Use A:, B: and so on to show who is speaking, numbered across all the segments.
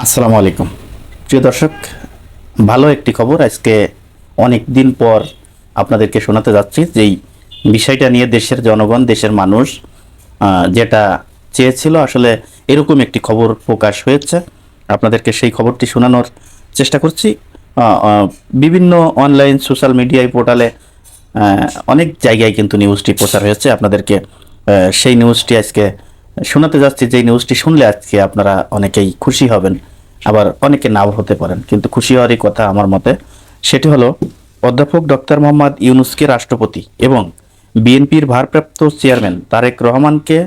A: আসসালামু আলাইকুম। প্রিয় দর্শক, ভালো একটি খবর। আজকে অনেক দিন পর আপনাদেরকে শোনাতে যাচ্ছি যেই বিষয়টা নিয়ে দেশের জনগণ, দেশের মানুষ যেটা চেয়েছিল, আসলে এরকম একটি খবর প্রকাশ হয়েছে। আপনাদেরকে সেই খবরটি শোনানোর চেষ্টা করছি। বিভিন্ন অনলাইন সোশ্যাল মিডিয়ায় পোর্টালে অনেক জায়গায় কিন্তু নিউজটি প্রচার হয়েছে। আপনাদেরকে সেই নিউজটি আজকে শোনাতে যাচ্ছি যে নিউজটি শুনলে আজকে আপনারা অনেকেই খুশি হবেন, আবার অনেকে নাও হতে পারেন। কিন্তু খুশি হওয়ারই কথা আমার মতে, সেটি হলো অধ্যাপক ডক্টর মোহাম্মদ ইউনুসকে রাষ্ট্রপতি এবং বিএনপির ভারপ্রাপ্ত চেয়ারম্যান তারেক রহমানকে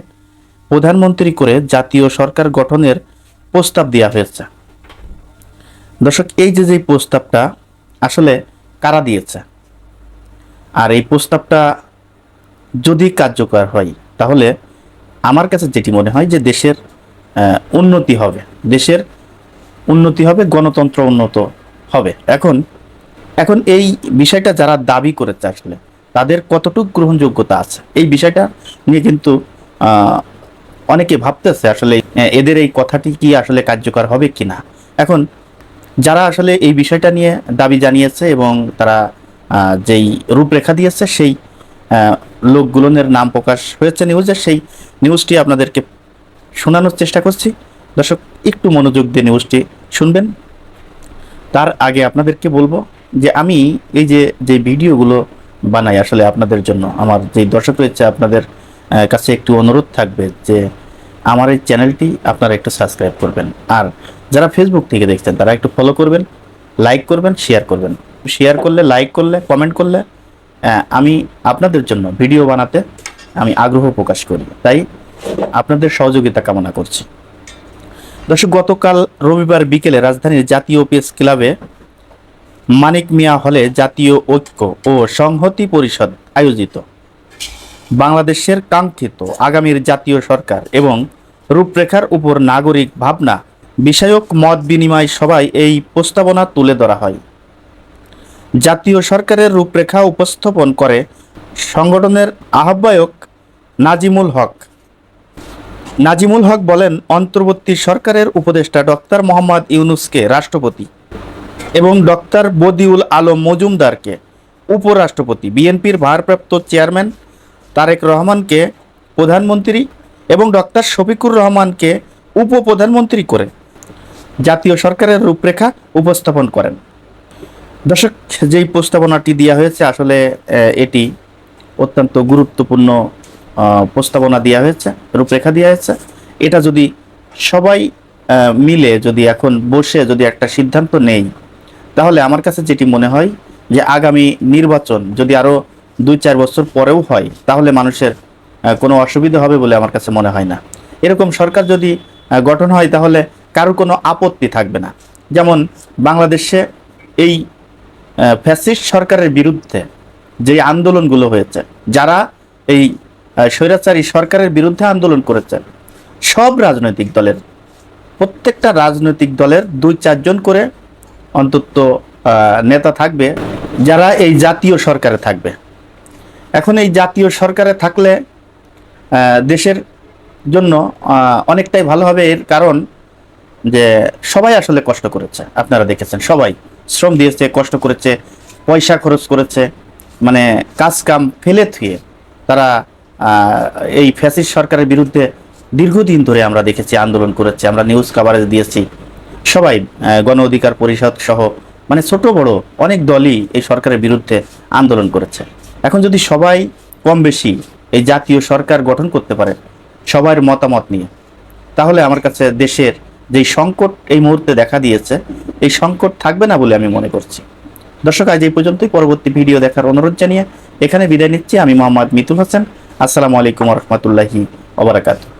A: প্রধানমন্ত্রী করে জাতীয় সরকার গঠনের প্রস্তাব দেওয়া হয়েছে। দর্শক, এই যে যে প্রস্তাবটা, আসলে কারা দিয়েছে? আর এই প্রস্তাবটা যদি কার্যকর হয়, তাহলে আমার কাছে যেটি মনে হয় যে দেশের উন্নতি হবে। দেশের উন্নতি হবে, গণতন্ত্র উন্নত হবে। এখন এখন এই বিষয়টা যারা দাবি করেছে আসলে, তাদের কতটুকু গ্রহণযোগ্যতা আছে? এই বিষয়টা নিয়ে কিন্তু অনেকে ভাবতেছে আসলে এদের এই কথাটি কি আসলে কার্যকর হবে কি না এখন, যারা আসলে এই বিষয়টা নিয়ে দাবি জানিয়েছে এবং তারা যেই রূপরেখা দিয়েছে, সেই লোকগুলোনের নাম প্রকাশ হয়েছে নিউজে সেই নিউজটি আপনাদেরকে শোনানোর চেষ্টা করছি। দর্শক, একটু মনোযোগ দিয়ে নিউজটি শুনবেন। তার আগে আপনাদেরকে বলব যে আমি এই যে যে ভিডিওগুলো বানাই আসলে আপনাদের জন্য, আমার যে দর্শক রয়েছে আপনাদের কাছে একটু অনুরোধ থাকবে যে আমার এই চ্যানেলটি আপনারা একটু সাবস্ক্রাইব করবেন। আর যারা ফেসবুক থেকে দেখছেন, তারা একটু ফলো করবেন লাইক করবেন শেয়ার করবেন। শেয়ার করলে লাইক করলে কমেন্ট করলে আমি আপনাদের জন্য ভিডিও বানাতে আমি আগ্রহ প্রকাশ করি। তাই আপনাদের সহযোগিতা কামনা করছি। দর্শক, গতকাল রবিবার বিকেলে রাজধানীর জাতীয় প্রেস ক্লাবে মানিক মিয়া হলে জাতীয় ঐক্য ও সংহতি পরিষদ আয়োজিত। বাংলাদেশের কাঙ্ক্ষিত আগামীর জাতীয় সরকার এবং রূপরেখার উপর নাগরিক ভাবনা বিষয়ক মত বিনিময় সভায় এই প্রস্তাবনা তুলে ধরা হয়। জাতীয় সরকারের রূপরেখা উপস্থাপন করে সংগঠনের আহ্বায়ক নাজিমুল হক। নাজিমুল হক বলেন, অন্তর্বর্তী সরকারের উপদেষ্টা ডক্টর মোহাম্মদ ইউনুসকে রাষ্ট্রপতি এবং ডক্টর বদিউল আলম মজুমদারকে উপরাষ্ট্রপতি, বিএনপির ভারপ্রাপ্ত চেয়ারম্যান তারেক রহমানকে প্রধানমন্ত্রী এবং ডক্টর শফিকুর রহমানকে উপপ্রধানমন্ত্রী করে জাতীয় সরকারের রূপরেখা উপস্থাপন করেন। দর্শক, যেই প্রস্তাবনাটি দেওয়া হয়েছে, আসলে এটি অত্যন্ত গুরুত্বপূর্ণ প্রস্তাবনা দেওয়া হয়েছে, রূপরেখা দেওয়া হয়েছে। এটা যদি সবাই মিলে যদি এখন বসে যদি একটা সিদ্ধান্ত নেই, তাহলে আমার কাছে যেটি মনে হয় যে আগামী নির্বাচন যদি আরও দুই চার বছর পরেও হয়, তাহলে মানুষের কোনো অসুবিধা হবে বলে আমার কাছে মনে হয় না। এরকম সরকার যদি গঠন হয়, তাহলে কারোর কোনো আপত্তি থাকবে না। যেমন বাংলাদেশে এই ফ্যাসিস্ট সরকারের বিরুদ্ধে যে আন্দোলনগুলো হয়েছে, যারা এই স্বৈরাচারী সরকারের বিরুদ্ধে আন্দোলন করেছে, সব রাজনৈতিক দলের, প্রত্যেকটা রাজনৈতিক দলের দুই চারজন করে অন্তত নেতা থাকবে, যারা এই জাতীয় সরকারে থাকবে। এখন এই জাতীয় সরকারে থাকলে দেশের জন্য অনেকটাই ভালো হবে, এর কারণ যে সবাই আসলে কষ্ট করেছে। আপনারা দেখেছেন, সবাই। শ্রম দিয়েছে, কষ্ট করেছে, পয়সা খরচ করেছে মানে কাজ কাম ফেলে থুয়ে তারা এই ফ্যাসিস্ট সরকারের বিরুদ্ধে দীর্ঘদিন ধরে আমরা দেখেছি আন্দোলন করেছে, আমরা নিউজ কাভারেজ দিয়েছি। সবাই গণ অধিকার পরিষদ সহ মানে ছোট বড় অনেক দলই এই সরকারের বিরুদ্ধে আন্দোলন করেছে। এখন যদি সবাই কম বেশি এই জাতীয় সরকার গঠন করতে পারে, সবার মতামত নিয়ে, তাহলে আমার কাছে দেশের যেই সংকট এই মুহূর্তে দেখা দিয়েছে, এই সংকট থাকবে না বলে আমি মনে করছি। দর্শক, আজ এই পর্যন্তই। পরবর্তী ভিডিও দেখার অনুরোধ জানিয়ে এখানে বিদায় নিচ্ছি। আমি মোহাম্মদ মিতুল হাসান। আসসালামু আলাইকুম রহমতুল্লাহি ওবরাকাতু